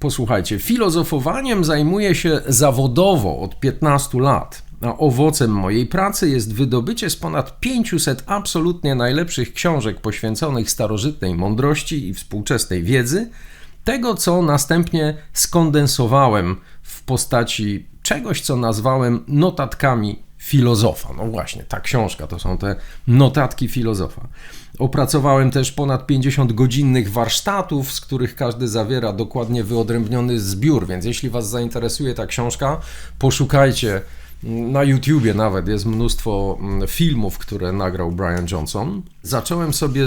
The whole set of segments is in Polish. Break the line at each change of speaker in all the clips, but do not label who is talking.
Posłuchajcie, filozofowaniem zajmuję się zawodowo od 15 lat, a owocem mojej pracy jest wydobycie z ponad 500 absolutnie najlepszych książek poświęconych starożytnej mądrości i współczesnej wiedzy, tego co następnie skondensowałem w postaci czegoś, co nazwałem notatkami filozofa. No właśnie, ta książka to są te notatki filozofa. Opracowałem też ponad 50 godzinnych warsztatów, z których każdy zawiera dokładnie wyodrębniony zbiór, więc jeśli Was zainteresuje ta książka, poszukajcie. Na YouTubie nawet jest mnóstwo mm, filmów, które nagrał Brian Johnson. Zacząłem sobie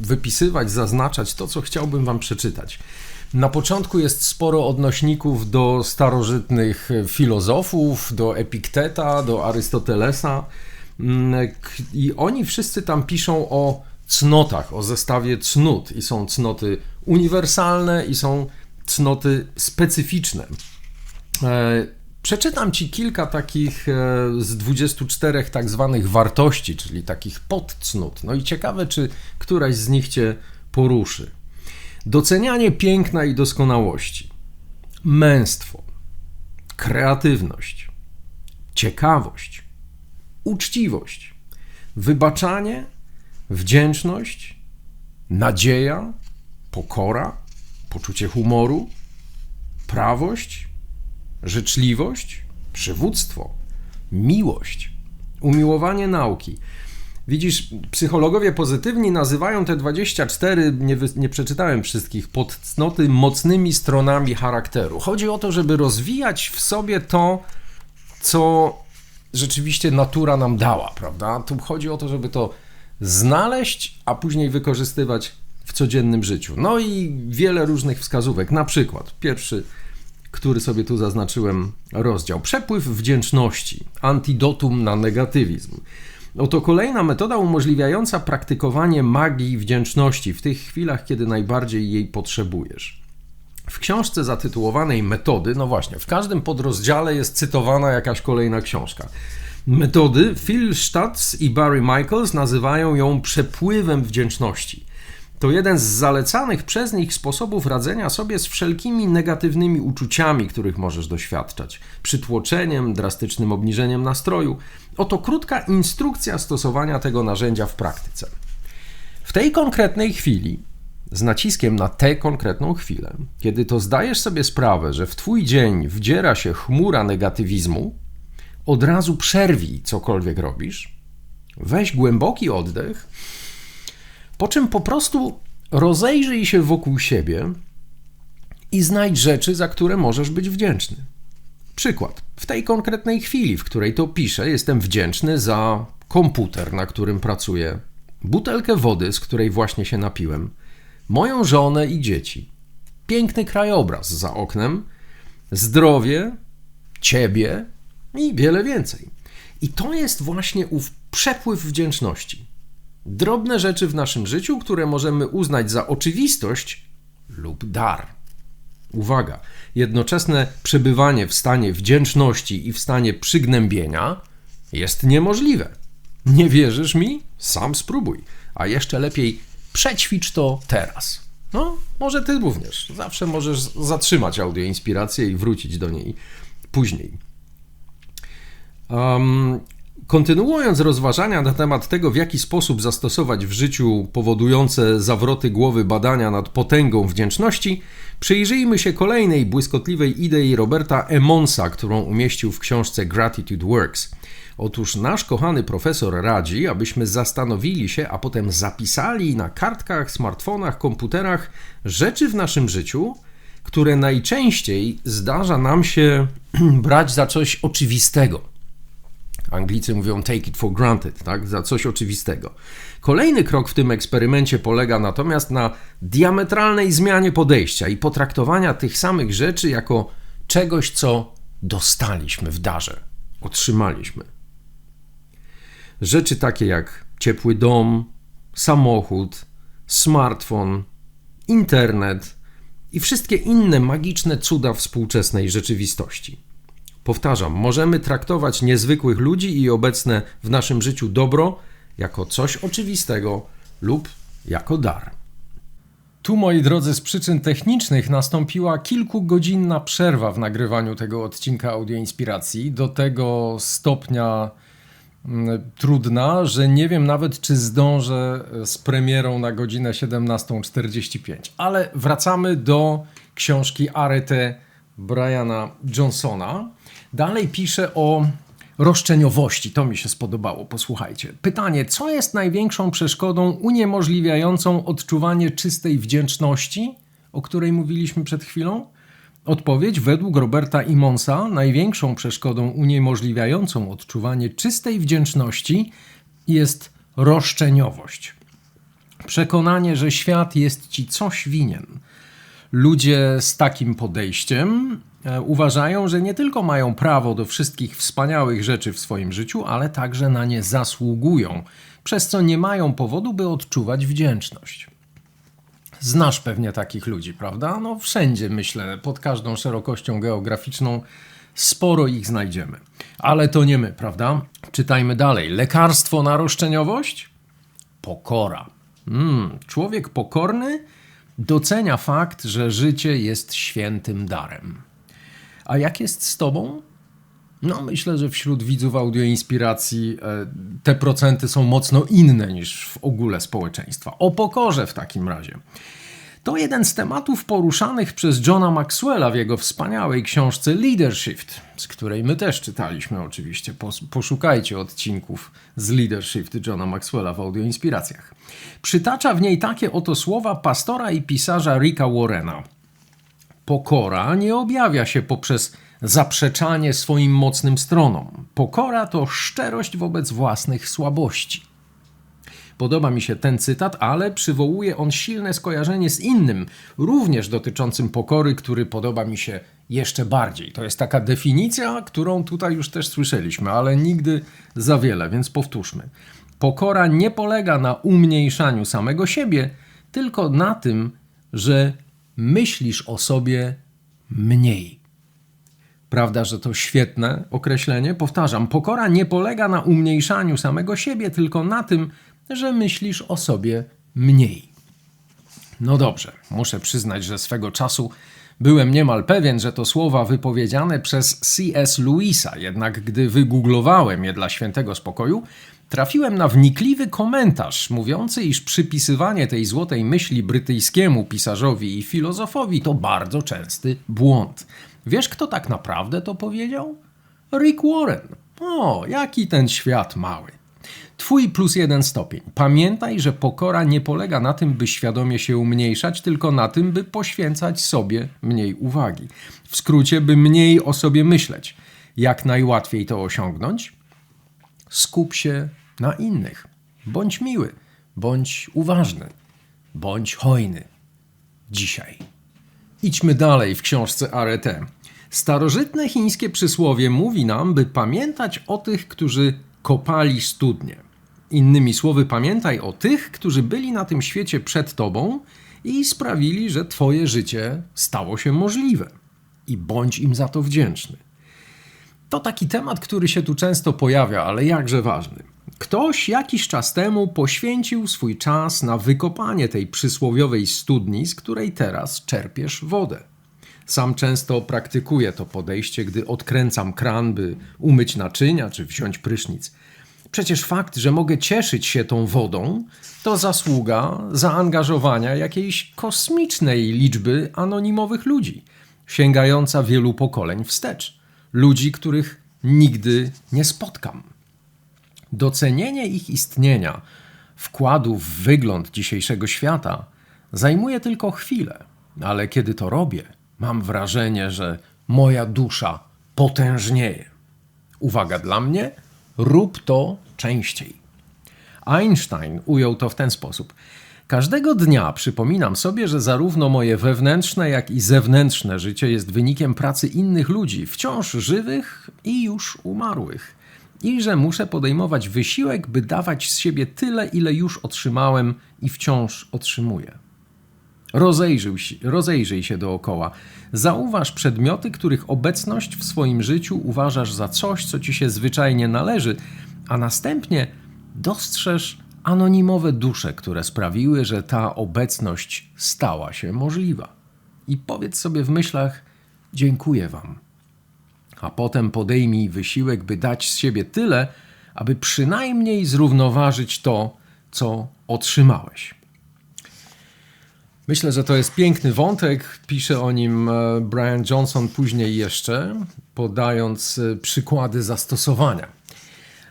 wypisywać, zaznaczać to, co chciałbym Wam przeczytać. Na początku jest sporo odnośników do starożytnych filozofów, do Epikteta, do Arystotelesa. Mm, I oni wszyscy tam piszą o cnotach, o zestawie cnót. I są cnoty uniwersalne, i są cnoty specyficzne. Przeczytam Ci kilka takich e, z 24 tak zwanych wartości, czyli takich podcnót. No i ciekawe, czy któraś z nich Cię poruszy. Docenianie piękna i doskonałości, męstwo, kreatywność, ciekawość, uczciwość, wybaczanie, wdzięczność, nadzieja, pokora, poczucie humoru, prawość, życzliwość, przywództwo, miłość, umiłowanie nauki, Widzisz, psychologowie pozytywni nazywają te 24, nie, nie przeczytałem wszystkich, podcnoty mocnymi stronami charakteru. Chodzi o to, żeby rozwijać w sobie to, co rzeczywiście natura nam dała, prawda? Tu chodzi o to, żeby to znaleźć, a później wykorzystywać w codziennym życiu. No i wiele różnych wskazówek. Na przykład, pierwszy, który sobie tu zaznaczyłem, rozdział: przepływ wdzięczności, antidotum na negatywizm. Oto kolejna metoda umożliwiająca praktykowanie magii wdzięczności w tych chwilach, kiedy najbardziej jej potrzebujesz. W książce zatytułowanej Metody, no właśnie, w każdym podrozdziale jest cytowana jakaś kolejna książka. Metody Phil Stutz i Barry Michaels nazywają ją przepływem wdzięczności. To jeden z zalecanych przez nich sposobów radzenia sobie z wszelkimi negatywnymi uczuciami, których możesz doświadczać przytłoczeniem, drastycznym obniżeniem nastroju. Oto krótka instrukcja stosowania tego narzędzia w praktyce. W tej konkretnej chwili, z naciskiem na tę konkretną chwilę, kiedy to zdajesz sobie sprawę, że w Twój dzień wdziera się chmura negatywizmu, od razu przerwij cokolwiek robisz, weź głęboki oddech po czym po prostu rozejrzyj się wokół siebie i znajdź rzeczy, za które możesz być wdzięczny. Przykład. W tej konkretnej chwili, w której to piszę, jestem wdzięczny za komputer, na którym pracuję, butelkę wody, z której właśnie się napiłem, moją żonę i dzieci, piękny krajobraz za oknem, zdrowie, ciebie i wiele więcej. I to jest właśnie ów przepływ wdzięczności. Drobne rzeczy w naszym życiu, które możemy uznać za oczywistość lub dar. Uwaga, jednoczesne przebywanie w stanie wdzięczności i w stanie przygnębienia jest niemożliwe. Nie wierzysz mi? Sam spróbuj. A jeszcze lepiej przećwicz to teraz. No, może ty również. Zawsze możesz zatrzymać audioinspirację i wrócić do niej później. Um, Kontynuując rozważania na temat tego, w jaki sposób zastosować w życiu powodujące zawroty głowy badania nad potęgą wdzięczności, przyjrzyjmy się kolejnej błyskotliwej idei Roberta Emonsa, którą umieścił w książce Gratitude Works. Otóż nasz kochany profesor radzi, abyśmy zastanowili się, a potem zapisali na kartkach, smartfonach, komputerach rzeczy w naszym życiu, które najczęściej zdarza nam się brać za coś oczywistego Anglicy mówią take it for granted, tak? za coś oczywistego. Kolejny krok w tym eksperymencie polega natomiast na diametralnej zmianie podejścia i potraktowania tych samych rzeczy jako czegoś, co dostaliśmy w darze, otrzymaliśmy. Rzeczy takie jak ciepły dom, samochód, smartfon, internet i wszystkie inne magiczne cuda współczesnej rzeczywistości. Powtarzam, możemy traktować niezwykłych ludzi i obecne w naszym życiu dobro jako coś oczywistego lub jako dar. Tu, moi drodzy, z przyczyn technicznych nastąpiła kilkugodzinna przerwa w nagrywaniu tego odcinka Audio Inspiracji. Do tego stopnia mm, trudna, że nie wiem nawet, czy zdążę z premierą na godzinę 17.45. Ale wracamy do książki Arete Briana Johnsona. Dalej pisze o roszczeniowości. To mi się spodobało. Posłuchajcie. Pytanie: co jest największą przeszkodą uniemożliwiającą odczuwanie czystej wdzięczności, o której mówiliśmy przed chwilą? Odpowiedź według Roberta Imonsa największą przeszkodą uniemożliwiającą odczuwanie czystej wdzięczności jest roszczeniowość. Przekonanie, że świat jest ci coś winien. Ludzie z takim podejściem uważają, że nie tylko mają prawo do wszystkich wspaniałych rzeczy w swoim życiu, ale także na nie zasługują, przez co nie mają powodu, by odczuwać wdzięczność. Znasz pewnie takich ludzi, prawda? No wszędzie, myślę, pod każdą szerokością geograficzną sporo ich znajdziemy. Ale to nie my, prawda? Czytajmy dalej. Lekarstwo na roszczeniowość? Pokora. Mm, człowiek pokorny docenia fakt, że życie jest świętym darem. A jak jest z tobą? No, myślę, że wśród widzów audio inspiracji e, te procenty są mocno inne niż w ogóle społeczeństwa. O pokorze w takim razie. To jeden z tematów poruszanych przez Johna Maxwella w jego wspaniałej książce Leadership, z której my też czytaliśmy oczywiście. Poszukajcie odcinków z Leadership Johna Maxwella w audioinspiracjach. Przytacza w niej takie oto słowa pastora i pisarza Ricka Warrena – Pokora nie objawia się poprzez zaprzeczanie swoim mocnym stronom. Pokora to szczerość wobec własnych słabości. Podoba mi się ten cytat, ale przywołuje on silne skojarzenie z innym, również dotyczącym pokory, który podoba mi się jeszcze bardziej. To jest taka definicja, którą tutaj już też słyszeliśmy, ale nigdy za wiele, więc powtórzmy. Pokora nie polega na umniejszaniu samego siebie, tylko na tym, że myślisz o sobie mniej. Prawda, że to świetne określenie? Powtarzam, pokora nie polega na umniejszaniu samego siebie, tylko na tym, że myślisz o sobie mniej. No dobrze, muszę przyznać, że swego czasu byłem niemal pewien, że to słowa wypowiedziane przez C.S. Lewisa, jednak gdy wygooglowałem je dla świętego spokoju, trafiłem na wnikliwy komentarz mówiący, iż przypisywanie tej złotej myśli brytyjskiemu pisarzowi i filozofowi to bardzo częsty błąd. Wiesz, kto tak naprawdę to powiedział? Rick Warren. O, jaki ten świat mały. Twój plus jeden stopień. Pamiętaj, że pokora nie polega na tym, by świadomie się umniejszać, tylko na tym, by poświęcać sobie mniej uwagi. W skrócie, by mniej o sobie myśleć. Jak najłatwiej to osiągnąć? Skup się na innych. Bądź miły, bądź uważny, bądź hojny. Dzisiaj. Idźmy dalej w książce Arete. Starożytne chińskie przysłowie mówi nam, by pamiętać o tych, którzy kopali studnie. Innymi słowy, pamiętaj o tych, którzy byli na tym świecie przed tobą i sprawili, że twoje życie stało się możliwe. I bądź im za to wdzięczny. To taki temat, który się tu często pojawia, ale jakże ważny. Ktoś jakiś czas temu poświęcił swój czas na wykopanie tej przysłowiowej studni, z której teraz czerpiesz wodę. Sam często praktykuję to podejście, gdy odkręcam kran, by umyć naczynia czy wziąć prysznic. Przecież fakt, że mogę cieszyć się tą wodą, to zasługa zaangażowania jakiejś kosmicznej liczby anonimowych ludzi, sięgająca wielu pokoleń wstecz. Ludzi, których nigdy nie spotkam. Docenienie ich istnienia, wkładu w wygląd dzisiejszego świata, zajmuje tylko chwilę, ale kiedy to robię, mam wrażenie, że moja dusza potężnieje. Uwaga dla mnie, rób to częściej. Einstein ujął to w ten sposób. Każdego dnia przypominam sobie, że zarówno moje wewnętrzne, jak i zewnętrzne życie jest wynikiem pracy innych ludzi, wciąż żywych i już umarłych i że muszę podejmować wysiłek, by dawać z siebie tyle, ile już otrzymałem i wciąż otrzymuję. Rozejrzyj się, rozejrzyj się dookoła. Zauważ przedmioty, których obecność w swoim życiu uważasz za coś, co ci się zwyczajnie należy, a następnie dostrzeż anonimowe dusze, które sprawiły, że ta obecność stała się możliwa. I powiedz sobie w myślach: Dziękuję Wam. A potem podejmij wysiłek, by dać z siebie tyle, aby przynajmniej zrównoważyć to, co otrzymałeś. Myślę, że to jest piękny wątek. Pisze o nim e, Brian Johnson później jeszcze, podając e, przykłady zastosowania.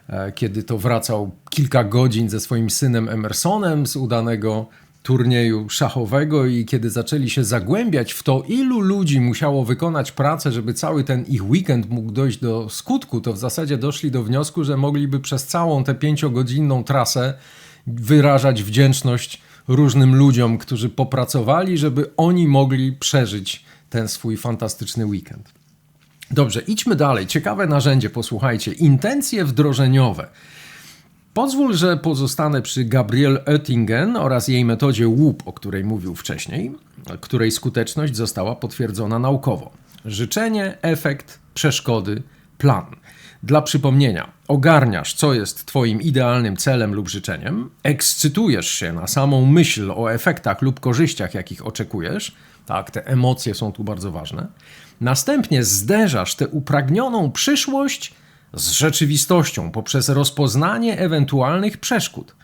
E, kiedy to wracał kilka godzin ze swoim synem Emersonem z udanego turnieju szachowego i kiedy zaczęli się zagłębiać w to, ilu ludzi musiało wykonać pracę, żeby cały ten ich weekend mógł dojść do skutku, to w zasadzie doszli do wniosku, że mogliby przez całą tę pięciogodzinną trasę wyrażać wdzięczność różnym ludziom, którzy popracowali, żeby oni mogli przeżyć ten swój fantastyczny weekend. Dobrze, idźmy dalej. Ciekawe narzędzie, posłuchajcie. Intencje wdrożeniowe. Pozwól, że pozostanę przy Gabrielle Oettingen oraz jej metodzie WOOP, o której mówił wcześniej, której skuteczność została potwierdzona naukowo. Życzenie, efekt, przeszkody, plan. Dla przypomnienia, ogarniasz, co jest Twoim idealnym celem lub życzeniem, ekscytujesz się na samą myśl o efektach lub korzyściach, jakich oczekujesz. Tak, te emocje są tu bardzo ważne. Następnie zderzasz tę upragnioną przyszłość z rzeczywistością poprzez rozpoznanie ewentualnych przeszkód.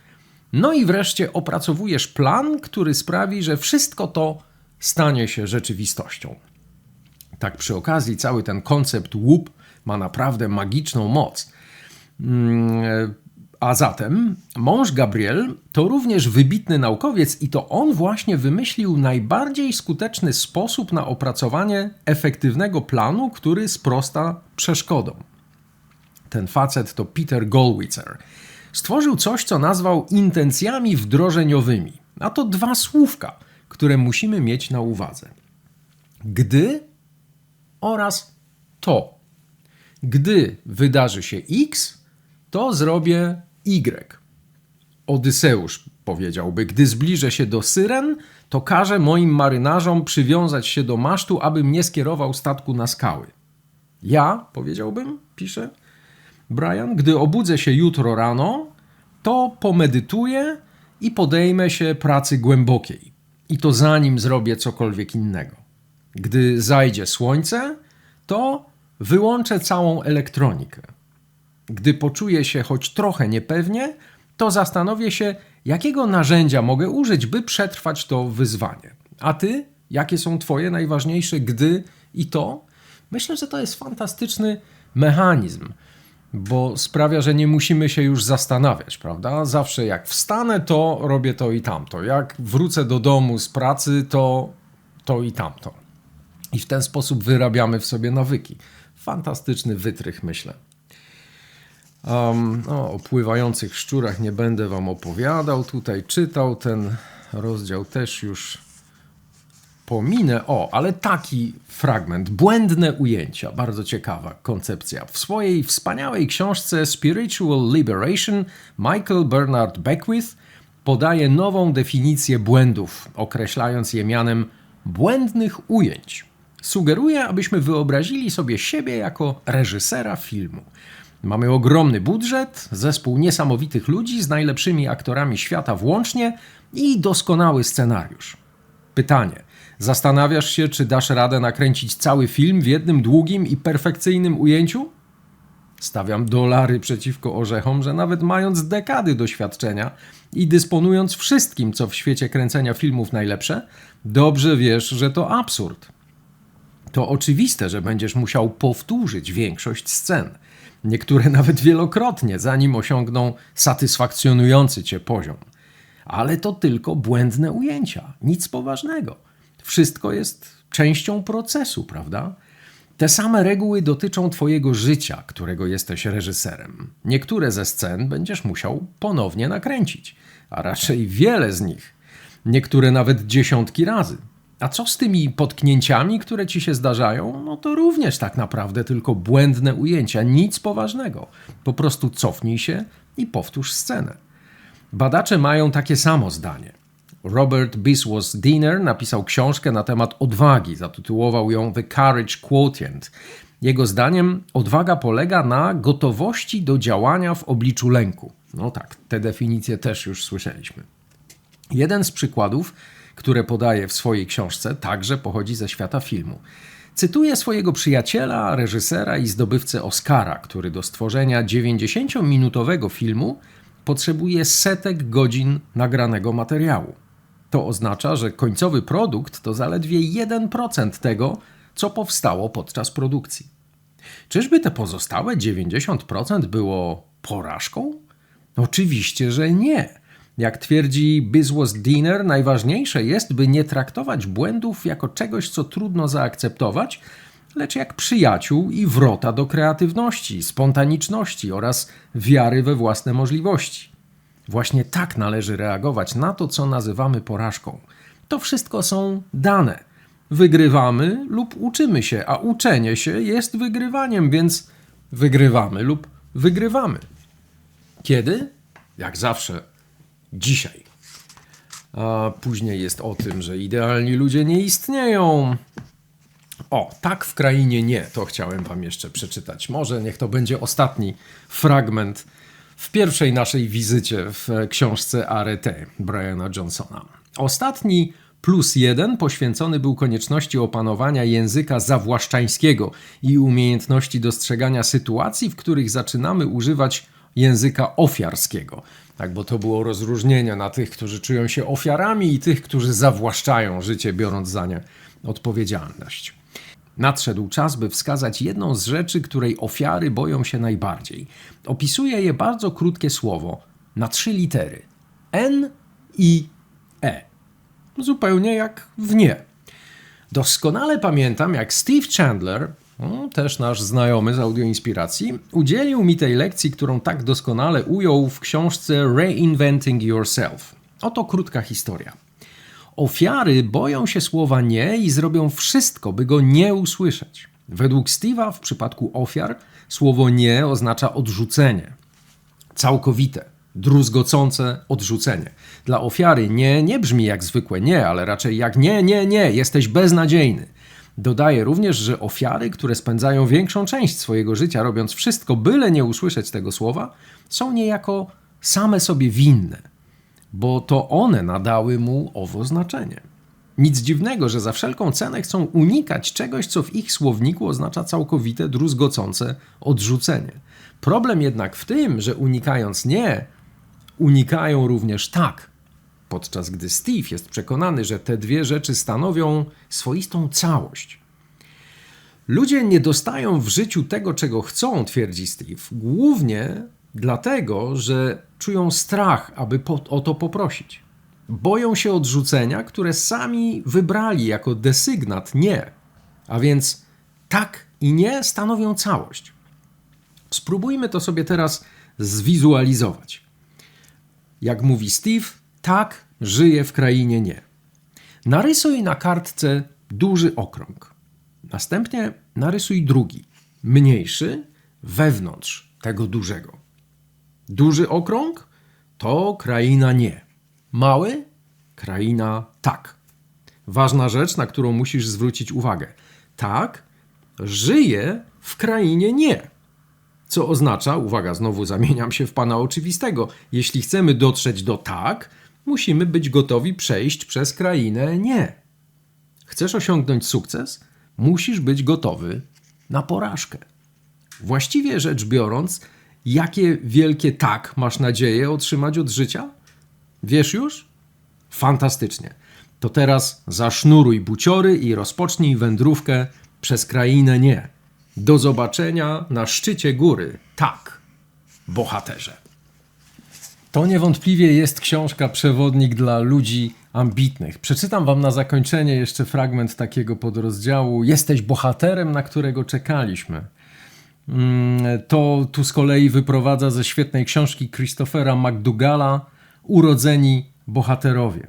No i wreszcie opracowujesz plan, który sprawi, że wszystko to stanie się rzeczywistością. Tak przy okazji, cały ten koncept łup ma naprawdę magiczną moc. Mm, a zatem mąż Gabriel to również wybitny naukowiec i to on właśnie wymyślił najbardziej skuteczny sposób na opracowanie efektywnego planu, który sprosta przeszkodom. Ten facet to Peter Goldwitzer. Stworzył coś, co nazwał intencjami wdrożeniowymi. A to dwa słówka, które musimy mieć na uwadze. Gdy oraz to. Gdy wydarzy się X, to zrobię Y. Odyseusz powiedziałby: Gdy zbliżę się do Syren, to każę moim marynarzom przywiązać się do masztu, aby mnie skierował statku na skały. Ja, powiedziałbym, pisze Brian, gdy obudzę się jutro rano, to pomedytuję i podejmę się pracy głębokiej. I to zanim zrobię cokolwiek innego. Gdy zajdzie słońce, to wyłączę całą elektronikę. Gdy poczuję się choć trochę niepewnie, to zastanowię się, jakiego narzędzia mogę użyć, by przetrwać to wyzwanie. A ty, jakie są Twoje najważniejsze gdy i to? Myślę, że to jest fantastyczny mechanizm, bo sprawia, że nie musimy się już zastanawiać, prawda? Zawsze jak wstanę, to robię to i tamto. Jak wrócę do domu z pracy, to to i tamto. I w ten sposób wyrabiamy w sobie nawyki. Fantastyczny wytrych, myślę. Um, no, o pływających szczurach nie będę Wam opowiadał. Tutaj czytał ten rozdział też już pominę. O, ale taki fragment, błędne ujęcia, bardzo ciekawa koncepcja. W swojej wspaniałej książce Spiritual Liberation Michael Bernard Beckwith podaje nową definicję błędów, określając je mianem błędnych ujęć. Sugeruje, abyśmy wyobrazili sobie siebie jako reżysera filmu. Mamy ogromny budżet, zespół niesamowitych ludzi z najlepszymi aktorami świata włącznie i doskonały scenariusz. Pytanie: zastanawiasz się, czy dasz radę nakręcić cały film w jednym długim i perfekcyjnym ujęciu? Stawiam dolary przeciwko orzechom, że nawet mając dekady doświadczenia i dysponując wszystkim, co w świecie kręcenia filmów najlepsze, dobrze wiesz, że to absurd. To oczywiste, że będziesz musiał powtórzyć większość scen niektóre nawet wielokrotnie, zanim osiągną satysfakcjonujący cię poziom. Ale to tylko błędne ujęcia, nic poważnego. Wszystko jest częścią procesu, prawda? Te same reguły dotyczą Twojego życia, którego jesteś reżyserem. Niektóre ze scen będziesz musiał ponownie nakręcić, a raczej wiele z nich. Niektóre nawet dziesiątki razy. A co z tymi potknięciami, które ci się zdarzają? No to również tak naprawdę tylko błędne ujęcia, nic poważnego. Po prostu cofnij się i powtórz scenę. Badacze mają takie samo zdanie. Robert Biswas Diener napisał książkę na temat odwagi, zatytułował ją The Courage Quotient. Jego zdaniem odwaga polega na gotowości do działania w obliczu lęku. No tak, te definicje też już słyszeliśmy. Jeden z przykładów, które podaje w swojej książce, także pochodzi ze świata filmu. Cytuję swojego przyjaciela, reżysera i zdobywcę Oscara, który do stworzenia 90-minutowego filmu potrzebuje setek godzin nagranego materiału. To oznacza, że końcowy produkt to zaledwie 1% tego, co powstało podczas produkcji. Czyżby te pozostałe 90% było porażką? Oczywiście, że nie. Jak twierdzi Biswas Dinner, najważniejsze jest, by nie traktować błędów jako czegoś, co trudno zaakceptować, lecz jak przyjaciół i wrota do kreatywności, spontaniczności oraz wiary we własne możliwości. Właśnie tak należy reagować na to, co nazywamy porażką. To wszystko są dane. Wygrywamy lub uczymy się, a uczenie się jest wygrywaniem, więc wygrywamy lub wygrywamy. Kiedy? Jak zawsze, dzisiaj. A później jest o tym, że idealni ludzie nie istnieją. O, tak w krainie nie, to chciałem Wam jeszcze przeczytać. Może niech to będzie ostatni fragment w pierwszej naszej wizycie w książce Arete Briana Johnsona. Ostatni plus jeden poświęcony był konieczności opanowania języka zawłaszczańskiego i umiejętności dostrzegania sytuacji, w których zaczynamy używać języka ofiarskiego. Tak, bo to było rozróżnienie na tych, którzy czują się ofiarami i tych, którzy zawłaszczają życie, biorąc za nie odpowiedzialność. Nadszedł czas, by wskazać jedną z rzeczy, której ofiary boją się najbardziej. Opisuje je bardzo krótkie słowo na trzy litery: N i E. Zupełnie jak w nie. Doskonale pamiętam, jak Steve Chandler, też nasz znajomy z audioinspiracji, udzielił mi tej lekcji, którą tak doskonale ujął w książce Reinventing Yourself. Oto krótka historia. Ofiary boją się słowa nie i zrobią wszystko, by go nie usłyszeć. Według Steve'a w przypadku ofiar słowo nie oznacza odrzucenie. Całkowite, druzgocące odrzucenie. Dla ofiary nie nie brzmi jak zwykłe nie, ale raczej jak nie, nie, nie, jesteś beznadziejny. Dodaje również, że ofiary, które spędzają większą część swojego życia robiąc wszystko, byle nie usłyszeć tego słowa, są niejako same sobie winne bo to one nadały mu owo znaczenie. Nic dziwnego, że za wszelką cenę chcą unikać czegoś, co w ich słowniku oznacza całkowite, druzgocące odrzucenie. Problem jednak w tym, że unikając nie, unikają również tak, podczas gdy Steve jest przekonany, że te dwie rzeczy stanowią swoistą całość. Ludzie nie dostają w życiu tego, czego chcą, twierdzi Steve, głównie dlatego, że czują strach, aby po, o to poprosić. Boją się odrzucenia, które sami wybrali jako desygnat nie. A więc tak i nie stanowią całość. Spróbujmy to sobie teraz zwizualizować. Jak mówi Steve, tak żyje w krainie nie. Narysuj na kartce duży okrąg. Następnie narysuj drugi, mniejszy, wewnątrz tego dużego. Duży okrąg to kraina nie. Mały kraina tak. Ważna rzecz, na którą musisz zwrócić uwagę. Tak, żyje w krainie nie. Co oznacza, uwaga, znowu zamieniam się w pana oczywistego, jeśli chcemy dotrzeć do tak, musimy być gotowi przejść przez krainę nie. Chcesz osiągnąć sukces? Musisz być gotowy na porażkę. Właściwie rzecz biorąc, Jakie wielkie tak masz nadzieję otrzymać od życia? Wiesz już? Fantastycznie. To teraz zasznuruj buciory i rozpocznij wędrówkę przez krainę nie. Do zobaczenia na szczycie góry. Tak, bohaterze. To niewątpliwie jest książka przewodnik dla ludzi ambitnych. Przeczytam wam na zakończenie jeszcze fragment takiego podrozdziału. Jesteś bohaterem, na którego czekaliśmy. Mm, to tu z kolei wyprowadza ze świetnej książki Christophera McDougalla Urodzeni bohaterowie.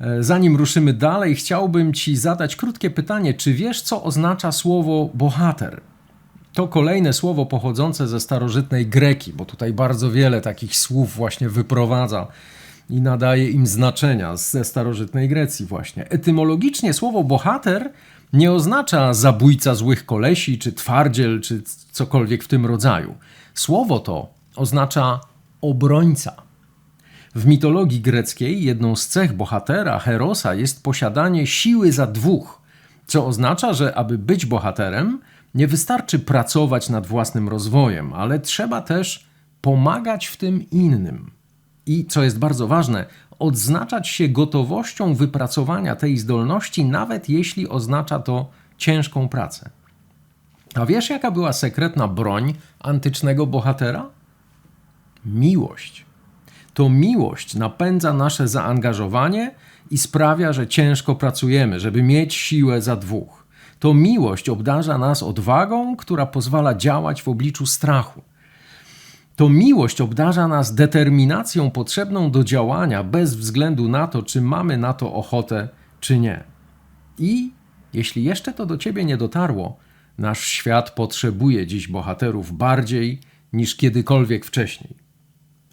E, zanim ruszymy dalej, chciałbym Ci zadać krótkie pytanie: czy wiesz, co oznacza słowo bohater? To kolejne słowo pochodzące ze starożytnej Greki, bo tutaj bardzo wiele takich słów właśnie wyprowadza i nadaje im znaczenia ze starożytnej Grecji, właśnie. Etymologicznie słowo bohater nie oznacza zabójca złych kolesi, czy twardziel, czy cokolwiek w tym rodzaju. Słowo to oznacza obrońca. W mitologii greckiej jedną z cech bohatera, Herosa, jest posiadanie siły za dwóch, co oznacza, że aby być bohaterem, nie wystarczy pracować nad własnym rozwojem, ale trzeba też pomagać w tym innym. I co jest bardzo ważne, odznaczać się gotowością wypracowania tej zdolności, nawet jeśli oznacza to ciężką pracę. A wiesz, jaka była sekretna broń antycznego bohatera? Miłość. To miłość napędza nasze zaangażowanie i sprawia, że ciężko pracujemy, żeby mieć siłę za dwóch. To miłość obdarza nas odwagą, która pozwala działać w obliczu strachu. To miłość obdarza nas determinacją potrzebną do działania bez względu na to, czy mamy na to ochotę, czy nie. I jeśli jeszcze to do ciebie nie dotarło, nasz świat potrzebuje dziś bohaterów bardziej niż kiedykolwiek wcześniej.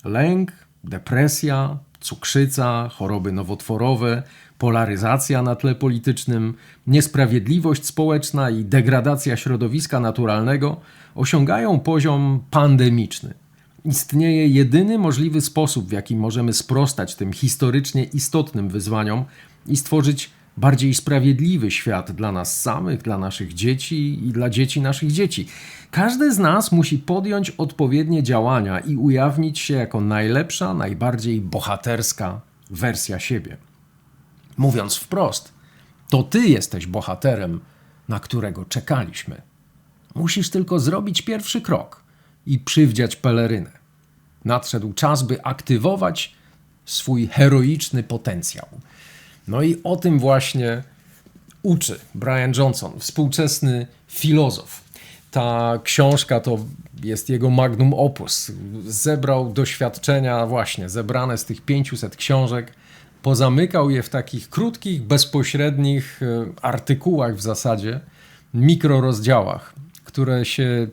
Lęk, depresja, cukrzyca, choroby nowotworowe, polaryzacja na tle politycznym, niesprawiedliwość społeczna i degradacja środowiska naturalnego osiągają poziom pandemiczny. Istnieje jedyny możliwy sposób, w jaki możemy sprostać tym historycznie istotnym wyzwaniom i stworzyć bardziej sprawiedliwy świat dla nas samych, dla naszych dzieci i dla dzieci naszych dzieci. Każdy z nas musi podjąć odpowiednie działania i ujawnić się jako najlepsza, najbardziej bohaterska wersja siebie. Mówiąc wprost, to ty jesteś bohaterem, na którego czekaliśmy. Musisz tylko zrobić pierwszy krok i przywdziać pelerynę. Nadszedł czas, by aktywować swój heroiczny potencjał. No i o tym właśnie uczy Brian Johnson, współczesny filozof. Ta książka to jest jego magnum opus. Zebrał doświadczenia właśnie zebrane z tych 500 książek, pozamykał je w takich krótkich, bezpośrednich e, artykułach w zasadzie, mikrorozdziałach, które się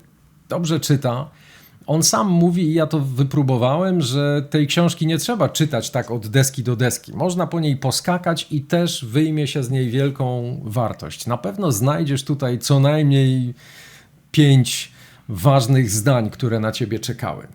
dobrze czyta on sam mówi, i ja to wypróbowałem, że tej książki nie trzeba czytać tak od deski do deski. Można po niej poskakać i też wyjmie się z niej wielką wartość. Na pewno znajdziesz tutaj co najmniej pięć ważnych zdań, które na ciebie czekały.